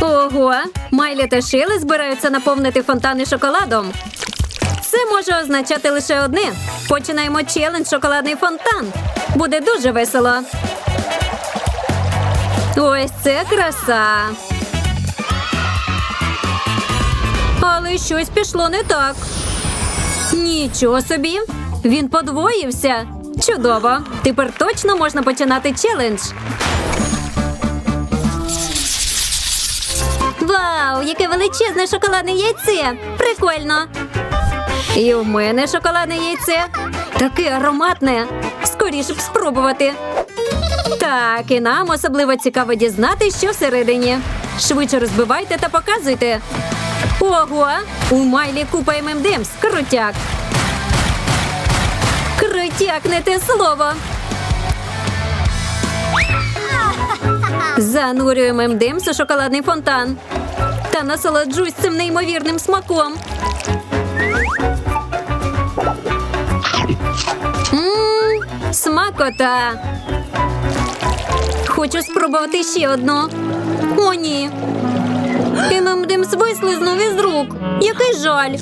Ого, Майлі та Шили збираються наповнити фонтани шоколадом. Це може означати лише одне. Починаємо челендж шоколадний фонтан. Буде дуже весело. Ось це краса. Але щось пішло не так. Нічого собі. Він подвоївся. Чудово. Тепер точно можна починати челендж. Вау, яке величезне шоколадне яйце! Прикольно. І у мене шоколадне яйце. Таке ароматне. Скоріше б спробувати. Так, і нам особливо цікаво дізнати, що всередині. Швидше розбивайте та показуйте. Ого! У Майлі купа ММДМС. Крутяк. Крутяк, не те слово. Занурюємо МДМС у шоколадний фонтан. Та насолоджусь цим неймовірним смаком. Мм, смакота. Хочу спробувати ще одну. О, ні. ММДМС вислизнув із рук. Який жаль.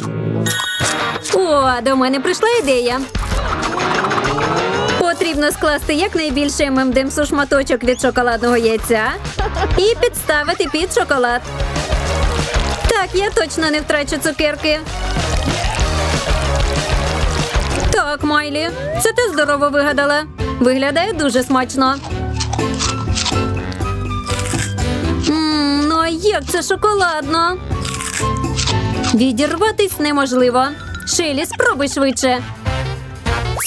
О, до мене прийшла ідея. Потрібно скласти якнайбільше ММДМС у шматочок від шоколадного яйця і підставити під шоколад. Так, я точно не втрачу цукерки. Так, Майлі, це ти здорово вигадала. Виглядає дуже смачно. Ну а як це шоколадно? Відірватись неможливо. Шилі, спробуй швидше.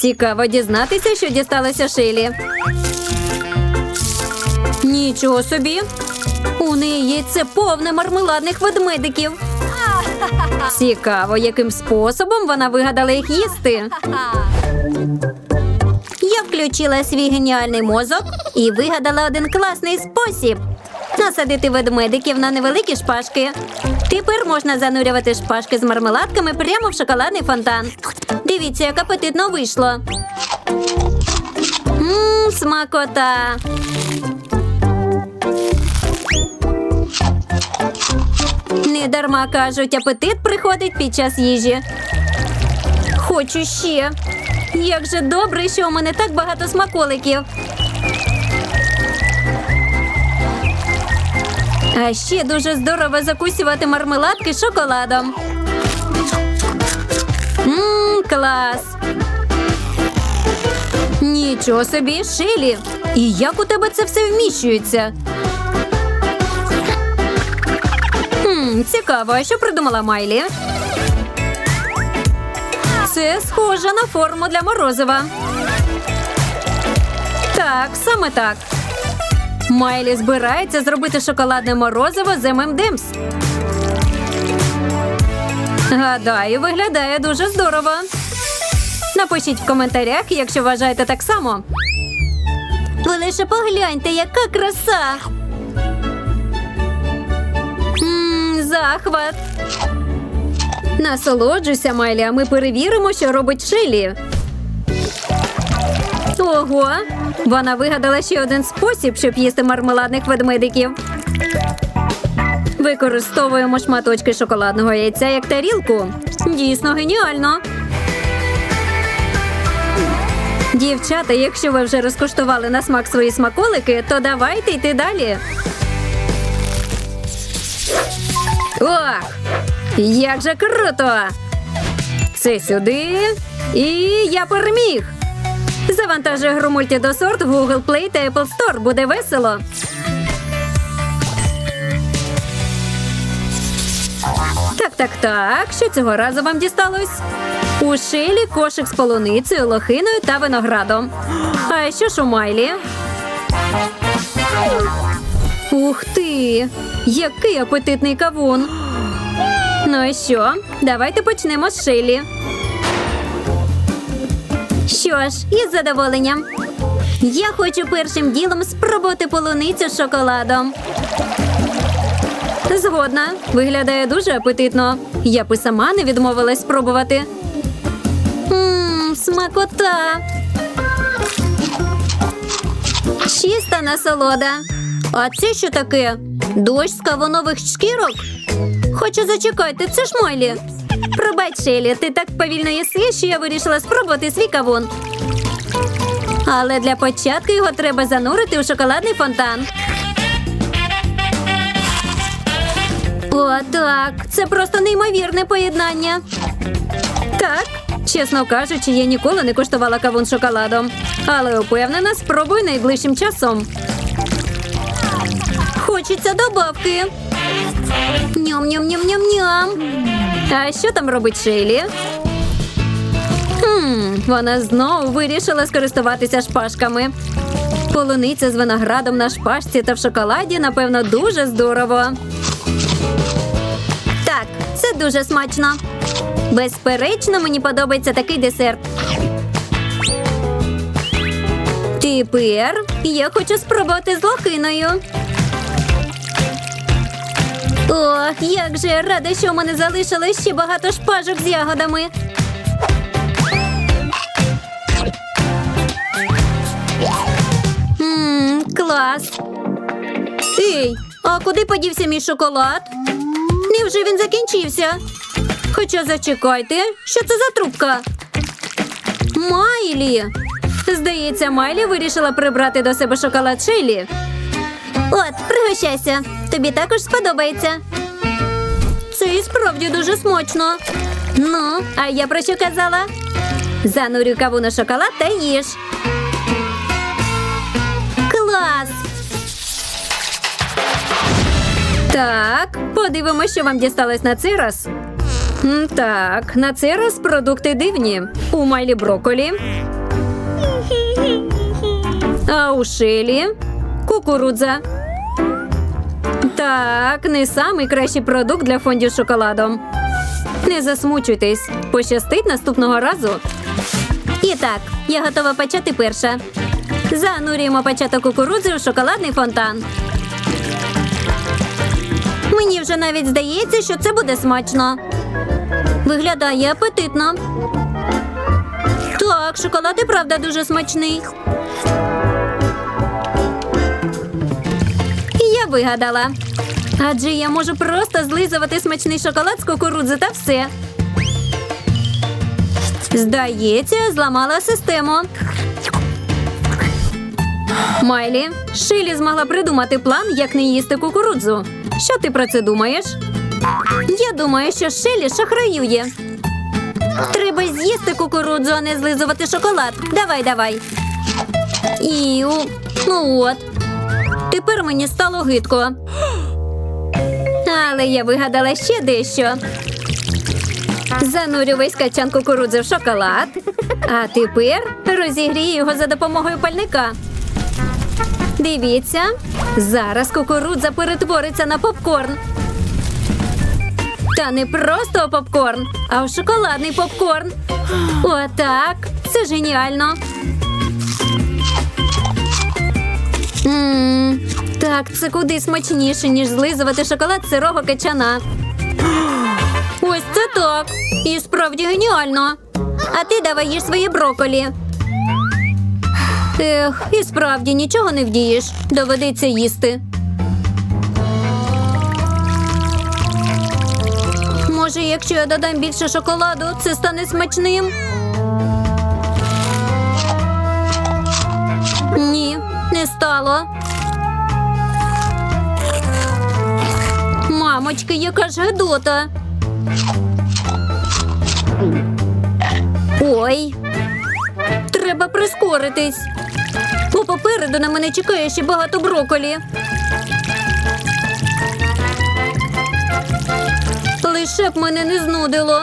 Цікаво дізнатися, що дісталося Шилі. Нічого собі. У неї яйце повне мармеладних ведмедиків. Цікаво, яким способом вона вигадала їх їсти. Я включила свій геніальний мозок і вигадала один класний спосіб. Насадити ведмедиків на невеликі шпажки. Тепер можна занурювати шпажки з мармеладками прямо в шоколадний фонтан. Дивіться, як апетитно вийшло. Мм, смакота. Не дарма кажуть, апетит приходить під час їжі. Хочу ще. Як же добре, що у мене так багато смаколиків. А ще дуже здорово закусювати мармеладки шоколадом. Мм, клас. Нічого собі, Шилі. І як у тебе це все вміщується? Цікаво, а що придумала Майлі? Це схоже на форму для морозива. Так, саме так. Майлі збирається зробити шоколадне морозиво з ММДМС. Гадаю, виглядає дуже здорово. Напишіть в коментарях, якщо вважаєте так само. Ви лише погляньте, яка краса. Захват. Насолоджуйся, Майлі, а ми перевіримо, що робить Шилі. Ого! Вона вигадала ще один спосіб, щоб їсти мармеладних ведмедиків. Використовуємо шматочки шоколадного яйця як тарілку. Дійсно геніально. Дівчата, якщо ви вже розкуштували на смак свої смаколики, то давайте йти далі. Ох! Як же круто! Це сюди. І я переміг. Завантажуй гру мультидосорт в Google Play та Apple Store. Буде весело. Так, так, так. Що цього разу вам дісталось? У шилі кошик з полуницею, лохиною та виноградом. А що ж у Майлі? Ух ти! Який апетитний кавун! Ну і що? Давайте почнемо з шилі. Що ж, із задоволенням. Я хочу першим ділом спробувати полуницю з шоколадом. Згодна, виглядає дуже апетитно. Я б і сама не відмовилась спробувати. Ммм, смакота. Чиста насолода. А це що таке? Дощ з кавунових шкірок? Хоча зачекайте, це ж Майлі. Пробач, Шелі, ти так повільно їси, що я вирішила спробувати свій кавун. Але для початку його треба занурити у шоколадний фонтан. О, так, це просто неймовірне поєднання. Так, чесно кажучи, я ніколи не куштувала кавун з шоколадом, але упевнена, спробую найближчим часом. Хочеться добавки. Ням-ням-ням-ням-ням. А що там робить Шейлі? Хм, вона знову вирішила скористуватися шпажками. Полуниця з виноградом на шпажці та в шоколаді, напевно, дуже здорово. Так, це дуже смачно. Безперечно, мені подобається такий десерт. Тепер я хочу спробувати з лохиною. Ох, як же я рада, що у мене залишилось ще багато шпажок з ягодами. Ммм, клас. Ей, а куди подівся мій шоколад? Невже він закінчився? Хоча зачекайте, що це за трубка? Майлі. Здається, Майлі вирішила прибрати до себе шоколад Шейлі. От, пригощайся. Тобі також сподобається. Це і справді дуже смачно. Ну, а я про що казала? Занурю каву на шоколад та їж. Клас! Так, подивимося, що вам дісталось на цей раз. М, Так, на цей раз продукти дивні. У Майлі броколі. А у Шелі кукурудза. Так, не самий кращий продукт для фондів з шоколадом. Не засмучуйтесь, пощастить наступного разу. І так, я готова почати перша. Занурюємо початок кукурудзи у шоколадний фонтан. Мені вже навіть здається, що це буде смачно. Виглядає апетитно. Так, шоколад і правда дуже смачний. Вигадала. Адже я можу просто злизувати смачний шоколад з кукурудзи та все. Здається, зламала систему. Майлі, Шилі змогла придумати план, як не їсти кукурудзу. Що ти про це думаєш? Я думаю, що Шилі шахраює. Треба з'їсти кукурудзу, а не злизувати шоколад. Давай, давай. Іу, ну от. Тепер мені стало гидко. Але я вигадала ще дещо. Занурю весь качан кукурудзи в шоколад, а тепер розігрію його за допомогою пальника. Дивіться, зараз кукурудза перетвориться на попкорн. Та не просто попкорн, а в шоколадний попкорн. Отак. Це геніально. Ммм, так, це куди смачніше, ніж злизувати шоколад сирого качана. Ось це так. І справді геніально. А ти давай їж свої броколі. Ех, і справді нічого не вдієш. Доведеться їсти. Може, якщо я додам більше шоколаду, це стане смачним? Ні, не стало. Мамочки, яка ж гидота. Ой, треба прискоритись. Бо попереду на мене чекає ще багато броколі. Лише б мене не знудило.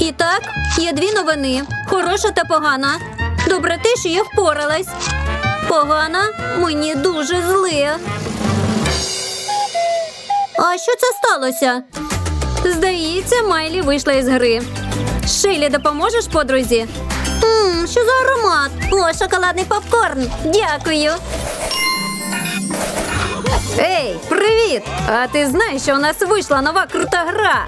І так, є дві новини: хороша та погана. Добре те, що я впоралась. Погана мені дуже зле. А що це сталося? Здається, Майлі вийшла із гри. Шилі, допоможеш подрузі? Ммм, що за аромат? О, шоколадний попкорн. Дякую. Ей, привіт! А ти знаєш, що у нас вийшла нова крута гра?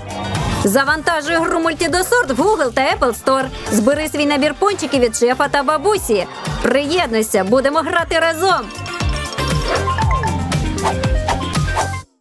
Завантажуй гру мультидосорт в Google та Apple Store. Збери свій набір пончиків від шефа та бабусі. Приєднуйся, будемо грати разом.